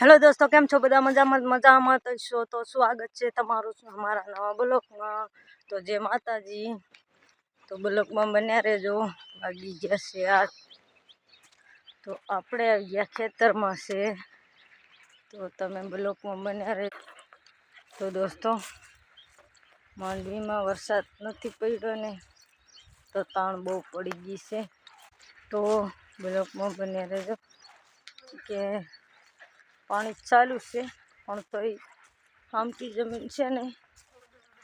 Hello દોસ્તો, કેમ છો? બધા મજામાં મજામાં તો તો સ્વાગત છે તમારું અમારા નવા બ્લોકમાં તો જે માતાજી, તો બ્લોકમાં બન્યા રહેજો. વાગી ગયા છે આ. તો આપણે આવી ગયા ખેતરમાં છે. તો તમે બ્લોકમાં બન્યા રહે તો દોસ્તો, માંડવીમાં વરસાદ નથી પડ્યો ને, તો તાણ બહુ પડી ગઈ છે. તો બ્લોકમાં બન્યા રહેજો કે પાણી ચાલુ છે, પણ તોય આમતી જમીન છે ને,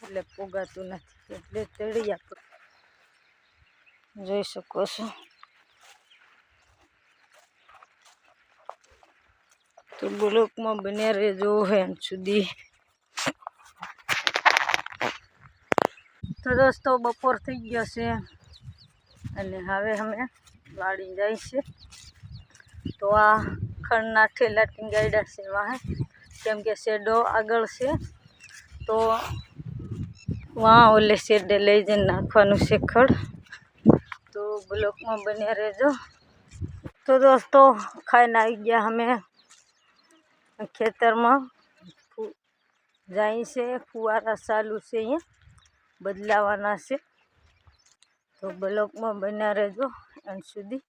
એટલે પોગાતું નથી, એટલે તેડી આપણે જોઈ શકો છો. તો બ્લોકમાં બન્યા રહેજો એમ સુધી. તો દોસ્તો, બપોર થઈ ગયો છે, અને હવે અમે વાડી જાય છે. તો આ ખડના ઠેલા ટીંગાડ્યા છે વાહે કેમ કે શેડો આગળ છે, તો વાં ઓલે શેડે લઈ જઈને નાખવાનું છે ખડ. તો બ્લોકમાં બન્યા રહેજો. તો દોસ્તો, ખાઈને આવી ગયા અમે ખેતરમાં. જાય છે, ફુવારા ચાલુ છે અહીંયા, બદલાવાના છે. તો બ્લોકમાં બન્યા રહેજો અંત સુધી.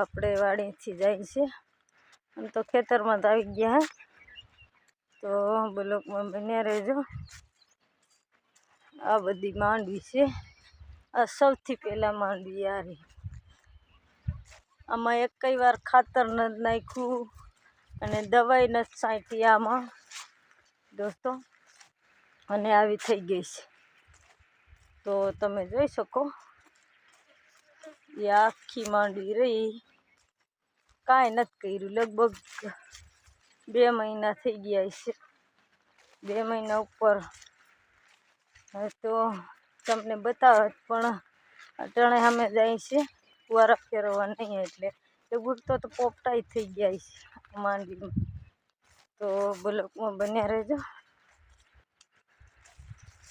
આપણે વાડીથી જાય છે. આમ તો ખેતરમાં તો આવી ગયા તો બ્લોકમાં બન્યા રહેજો. આ બધી માંડવી છે. આ સૌથી પહેલાં માંડવી આ રહી. આમાં કઈ વાર ખાતર નથી નાખ્યું અને દવાઈ નથી સાંટી આમાં. દોસ્તો, અને આવી થઈ ગઈ છે. તો તમે જોઈ શકો. એ આખી માંડવી રહી. કાંઈ નથી કર્યું. લગભગ બે મહિના થઈ ગયા છે. બે મહિના ઉપર. તો તમને બતાવત, પણ અટાણે અમે જાય છે. કુવારા ફેરવવા નહીં એટલે. એ ગુરતો તો પોપટાઈ થઈ ગયા છે માંડવીમાં તો બ્લોકમાં બન્યા રહેજો.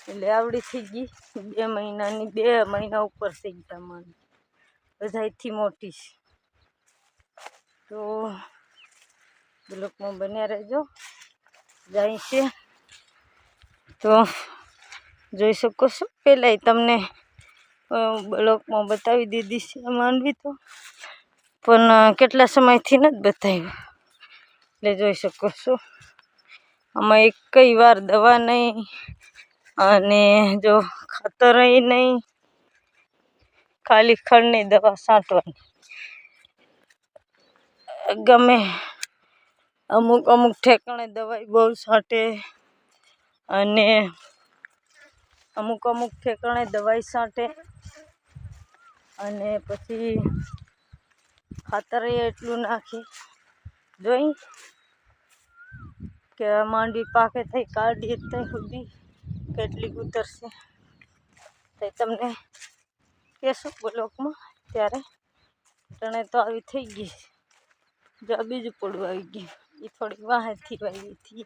એટલે આવડી થઈ ગઈ. બે મહિનાની, બે મહિના ઉપર થઈ ગયા માંડવી બધાયથી મોટી છે. તો બ્લોકમાં બન્યા રહેજો. જાય છે. તો જોઈ શકો છો. પહેલાંય તમને બ્લોકમાં બતાવી દીધી છે માંડવી તો. પણ કેટલા સમયથી નથી બતાવ્યું. એટલે જોઈ શકો છો. આમાં એક વાર દવા નહીં અને જો ખાતર નહીં. ખાલી ખડની દવા છાંટવાની. ગમે અમુક અમુક ઠેકાણે દવાઈ બહુ છાંટે અને અમુક અમુક ઠેકાણે દવાઈ છાંટે અને પછી ખાતર એટલું નાખે જોઈ કે માંડવી પાકે થઈ કાઢીએ ત્યાં સુધી કેટલીક ઉતરશે તે તમને કહેશું બ્લોકમાં ત્યારે તણે તો આવી થઈ ગઈ. જો જ પડવું આવી ગયું. એ થોડીક વાહથી વાવી હતી.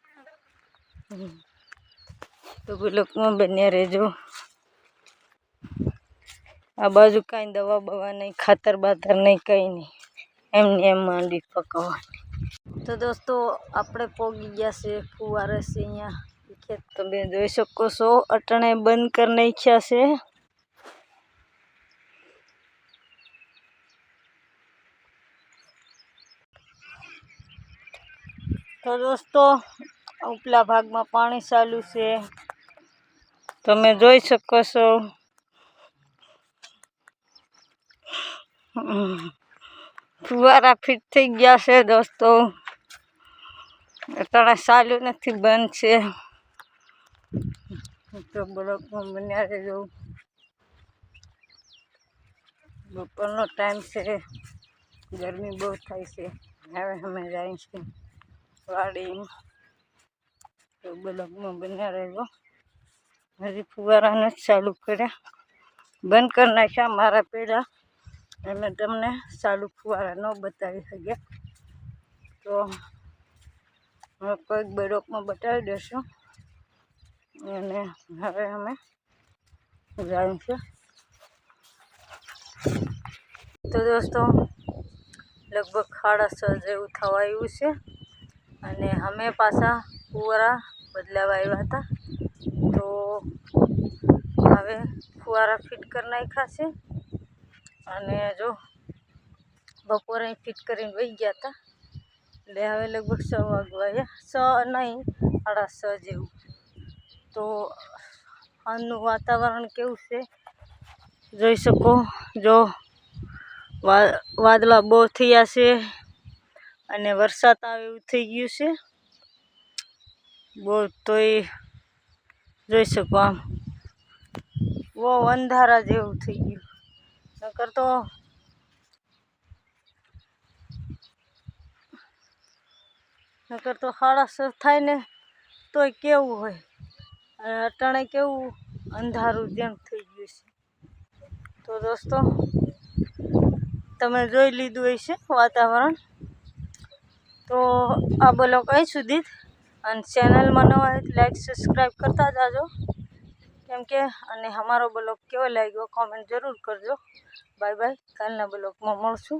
તો બ્લોકમાં બન્યા રહેજો આ બાજુ કાંઈ દવા બવા નહીં, ખાતર બાતર નહીં, કંઈ નહીં. એમને એમ માંડી પકાવવાની. તો દોસ્તો, આપણે પોગી ગયા છે, ફુવારે છે અહીંયા. ખેત તમે જોઈ શકો છો, અટણે બંધ કરી નાખ્યા છે. તો દોસ્તો ઉપલા ભાગમાં પાણી ચાલુ છે. તમે જોઈ શકો છો. ફુવારા ફિટ થઈ ગયા છે દોસ્તો. અત્યારે ચાલુ નથી, બંધ છે. તો બ્લોકમાં બન્યા રહેજો બપોરનો ટાઈમ છે. ગરમી બહુ થાય છે. હવે અમે જાય છે વાડી તો બ્લોકમાં બન્યા રહેજો. હજી ફુવારાને જ ચાલુ કર્યા. બંધ કરી નાખ્યા મારા પેલા અમે તમને ચાલુ ફુવારા ન બતાવી શક્યા તો હવે કોઈક બ્લોકમાં બતાવી દઈશું અને હવે અમે જાય છે. તો દોસ્તો, લગભગ સાડા છ જેવું થવા આવ્યું છે. અને અમે પાછા ફુવારા બદલાવા આવ્યા હતા. તો હવે ફુવારા ફિટ કરી નાખ્યા છે. અને જો બપોરે ફિટ કરીને વહી ગયા હતા. એટલે હવે લગભગ છ વાગવા આવ્યા. છ નહીં, સાડા છ જેવું. તો હાલનું વાતાવરણ કેવું છે? જોઈ શકો જો વાદળા બહુ થયા છે. અને વરસાદ આવે એવું થઈ ગયું છે. બહુ તોય જોઈ શકો આમ. બહુ અંધારા જેવું થઈ ગયું. નકર તો નકર તો સાડા થાય ને તોય કેવું હોય. અને અટાણે કેવું અંધારું જેમ થઈ ગયું છે. તો દોસ્તો, તમે જોઈ લીધું હશે વાતાવરણ. તો આ બોલો કઈ સુધી. અને ચેનલમાં નવા હોય તો લાઈક સબસ્ક્રાઈબ કરતા જાજો. કેમ કે અને અમારો બ્લોગ કેવો લાગ્યો કોમેન્ટ જરૂર કરજો. બાય બાય કાલના બ્લોગમાં મળશું.